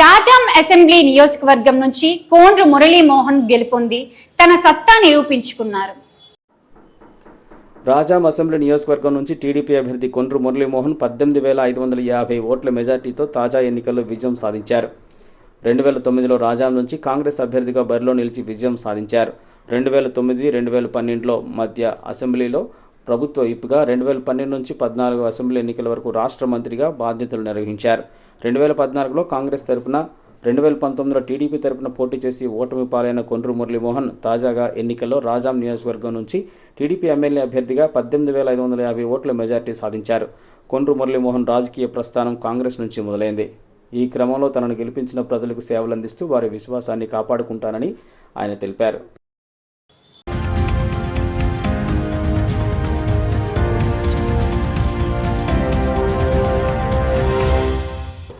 Rajam assembly నియోజకవర్గం నుంచి కోండ్రు మురళీమోహన్ గెలుపొంది తన సత్తా నిరూపించుకున్నారు. రాజాం అసెంబ్లీ నియోజకవర్గం నుంచి టీడీపీ అభ్యర్థి కొండ్రు మురళీమోహన్ పద్దెనిమిది వేల ఐదు వందల యాభై ఓట్ల మెజార్టీతో తాజా ఎన్నికల్లో విజయం సాధించారు. రెండు వేల తొమ్మిదిలో రాజాం నుంచి కాంగ్రెస్ అభ్యర్థిగా బరిలో నిలిచి విజయం సాధించారు. రెండు వేల తొమ్మిది రెండు వేల పన్నెండులో మధ్య అసెంబ్లీలో ప్రభుత్వ ఇప్పుగా రెండు వేల పన్నెండు నుంచి పద్నాలుగు అసెంబ్లీ ఎన్నికల వరకు రాష్ట్ర మంత్రిగా బాధ్యతలు నిర్వహించారు. రెండు వేల పద్నాలుగులో కాంగ్రెస్ తరపున రెండు వేల పంతొమ్మిదిలో టీడీపీ తరపున పోటీ చేసి ఓటమి పాలైన కొండ్రు మురళీమోహన్ తాజాగా ఎన్నికల్లో రాజాం నియోజకవర్గం నుంచి టీడీపీ ఎమ్మెల్యే అభ్యర్థిగా పద్దెనిమిది వేల ఐదు వందల యాభై ఓట్ల మెజార్టీ సాధించారు. కొండ్రు మురళీమోహన్ రాజకీయ ప్రస్థానం కాంగ్రెస్ నుంచి మొదలైంది. ఈ క్రమంలో తనను గెలిపించిన ప్రజలకు సేవలందిస్తూ వారి విశ్వాసాన్ని కాపాడుకుంటానని ఆయన తెలిపారు.